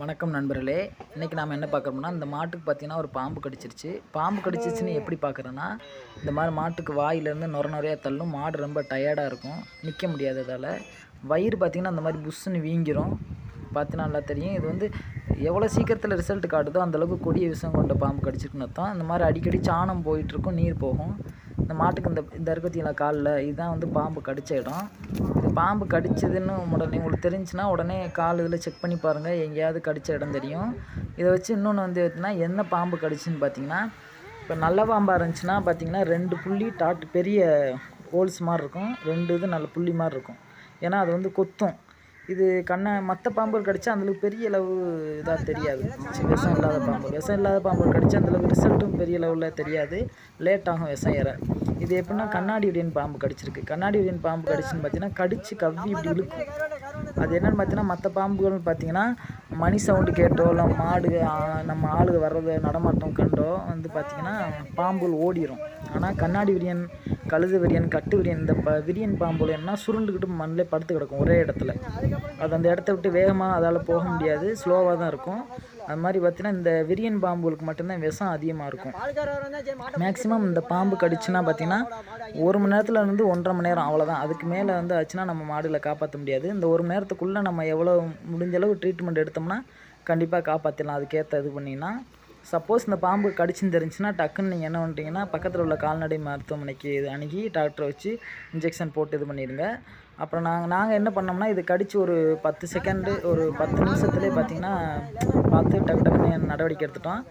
வணக்கம் நண்பர்களே. இன்றைக்கி நாம் என்ன பார்க்குறோம்னா இந்த மாட்டுக்கு பார்த்தீங்கன்னா ஒரு பாம்பு கடிச்சிருச்சு. பாம்பு கடிச்சிருச்சுன்னு எப்படி பார்க்குறோன்னா இந்த மாதிரி மாட்டுக்கு வாயிலேருந்து நுர நுறையா தள்ளும் மாடு ரொம்ப டயர்டாக இருக்கும். நிற்க முடியாததால் வயிறு பார்த்திங்கன்னா அந்த மாதிரி புஷ்ஷுன்னு வீங்கிரும். பார்த்தினா நல்லா தெரியும். இது வந்து எவ்வளோ சீக்கிரத்தில் ரிசல்ட் காட்டுதோ அந்தளவுக்கு கொடிய விஷம் கொண்ட பாம்பு கடிச்சிருக்குன்னு அர்த்தம். இந்த மாதிரி அடிக்கடி சாணம் போயிட்டுருக்கும் நீர் போகும். இந்த மாட்டுக்கு இந்த இந்த இருக்கத்தில காலில் இதுதான் வந்து பாம்பு கடித்த இடம். பாம்பு கடிச்சதுன்னு உடனே உங்களுக்கு தெரிஞ்சுன்னா உடனே கால் இதில் செக் பண்ணி பாருங்கள் எங்கேயாவது கடித்த இடம் தெரியும். இதை வச்சு இன்னொன்று வந்து எதுனா என்ன பாம்பு கடிச்சுன்னு பார்த்தீங்கன்னா இப்போ நல்ல பாம்பாக இருந்துச்சுன்னா பார்த்தீங்கன்னா ரெண்டு புள்ளி டாட் பெரிய ஹோல்ஸ் மாதிரி இருக்கும். ரெண்டு இது நல்ல புள்ளி மாதிரி இருக்கும். ஏன்னா அது வந்து கொத்தும். இது கண்ணை மற்ற பாம்புகள் கடிச்சா அந்தளவுக்கு பெரிய அளவு இதாக தெரியாது. விஷம் இல்லாத பாம்பு. விஷம் இல்லாத பாம்புகள் கடிச்சா அந்தளவுக்கு ரிசல்ட்டும் பெரிய லெவலில் தெரியாது. லேட் ஆகும் விஷம் ஏற. இது எப்படின்னா கண்ணாடி உடையின் பாம்பு கடிச்சிருக்கு. கண்ணாடி உடையின் பாம்பு கடிச்சுன்னு பார்த்தீங்கன்னா கடிச்சு கவ்வி இப்படி இழுக்கும். அது என்னென்னு பார்த்தீங்கன்னா மற்ற பாம்புகள்னு பார்த்தீங்கன்னா மணி சவுண்டு கேட்டோ இல்லை மாடு ஆ, நம்ம ஆளுக வர்றது நடமாட்டம் கண்டோ வந்து பார்த்திங்கன்னா பாம்புகள் ஓடிரும். ஆனால் கண்ணாடி விரியன் கழுது விரியன் கட்டு விரியன் இந்த ப விரியன் பாம்புல என்ன சுருண்டுக்கிட்டு மண்ணிலே படுத்து கிடக்கும் ஒரே இடத்துல. அது அந்த இடத்த விட்டு வேகமாக அதால் போக முடியாது ஸ்லோவாக தான் இருக்கும். அது மாதிரி பார்த்தீங்கன்னா இந்த விரியன் பாம்புகளுக்கு மட்டும்தான் விஷம் அதிகமாக இருக்கும். மேக்ஸிமம் இந்த பாம்பு கடிச்சுன்னா பார்த்தீங்கன்னா ஒரு மணி நேரத்தில் இருந்து ஒன்றரை மணி நேரம் அவ்வளோதான் அதுக்கு மேலே வந்து ஆச்சுன்னா நம்ம மாடுகளை காப்பாற்ற முடியாது. இந்த ஒரு மணி நேரத்துக்குள்ளே நம்ம எவ்வளோ முடிஞ்ச அளவு ட்ரீட்மெண்ட் எடுத்தோம்னா கண்டிப்பாக காப்பாற்றிடலாம் அதுக்கேற்ற இது பண்ணிங்கன்னா சப்போஸ் இந்த பாம்பு கடிச்சுன்னு தெரிஞ்சுன்னா டக்குன்னு நீங்கள் என்ன பண்ணுறீங்கன்னா பக்கத்தில் உள்ள கால்நடை மருத்துவமனைக்கு இது அணுகி டாக்டரை வச்சு இன்ஜெக்ஷன் போட்டு இது பண்ணிடுங்க. அப்புறம் நாங்கள் நாங்கள் என்ன பண்ணோம்னா இது கடிச்சு ஒரு பத்து செகண்டு ஒரு பத்து நிமிஷத்துலேயே பார்த்தீங்கன்னா பார்த்து டக்கு டக்குன்னு நடவடிக்கை எடுத்துட்டோம்.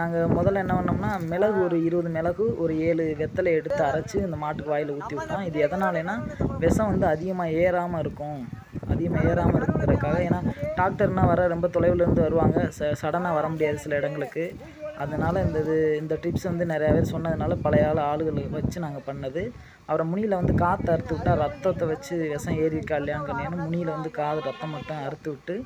நாங்கள் முதல்ல என்ன பண்ணோம்னா மிளகு ஒரு இருபது மிளகு ஒரு ஏழு வெத்தலை எடுத்து அரைச்சி இந்த மாட்டுக்கு வாயில் ஊற்றி விட்டோம். இது எதனாலனா விஷம் வந்து அதிகமாக ஏறாமல் இருக்கும். அதிகமாக ஏறாமல் இருக்கிறதுக்காக. ஏன்னா டாக்டர்னால் வர ரொம்ப தொலைவிலேருந்து வருவாங்க. ச சடனாக வர முடியாது சில இடங்களுக்கு. அதனால் இந்த இது இந்த டிப்ஸ் வந்து நிறையா பேர் சொன்னதுனால பழைய ஆள் ஆளுகளை வச்சு நாங்கள் பண்ணது. அப்புறம் முனியில் வந்து காற்று அறுத்து விட்டால் ரத்தத்தை வச்சு விஷம் ஏறி இருக்கா இல்லையான்னு முனியில் வந்து காது ரத்தம் மட்டும் அறுத்து விட்டு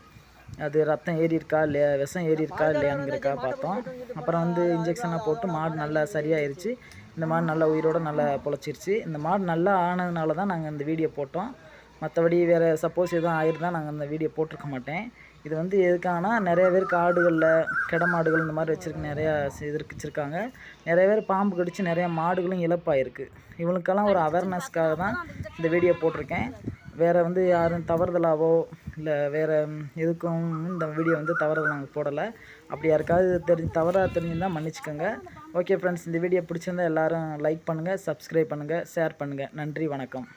அது ரத்தம் ஏறி இருக்கா இல்லையா விஷம் ஏறி இருக்கா இல்லையாங்கிறக்கா பார்த்தோம். அப்புறம் வந்து இன்ஜெக்ஷனை போட்டு மாடு நல்லா சரியாயிருச்சு. இந்த மாடு நல்லா உயிரோட நல்லா பொழைச்சிருச்சு. இந்த மாடு நல்லா ஆனதுனால தான் நாங்கள் இந்த வீடியோ போட்டோம். மற்றபடி வேறு சப்போஸ் எதுவும் ஆயிருந்தால் நாங்கள் அந்த வீடியோ போட்டிருக்க மாட்டேன். இது வந்து எதுக்காகனா நிறைய பேர் காடுகளில் கிட மாடுகள் இந்த மாதிரி வச்சுருக்கு நிறையா இது வச்சுருக்காங்க நிறைய பேர் பாம்பு கடித்து நிறைய மாடுகளும் இழப்பாயிருக்கு. இவங்களுக்கெல்லாம் ஒரு அவேர்னஸ்க்காக தான் இந்த வீடியோ போட்டிருக்கேன். வேறு வந்து யாரும் தவறுதலாவோ இல்லை வேறு எதுக்கும் இந்த வீடியோ வந்து தவறுதல் நாங்கள் போடலை. அப்படி யாருக்காவது தெரிஞ்சு தவறாக தெரிஞ்சுருந்தால் மன்னிச்சுக்கோங்க. ஓகே ஃப்ரெண்ட்ஸ் இந்த வீடியோ பிடிச்சிருந்தா எல்லோரும் லைக் பண்ணுங்கள் சப்ஸ்கிரைப் பண்ணுங்கள் ஷேர் பண்ணுங்கள் நன்றி வணக்கம்.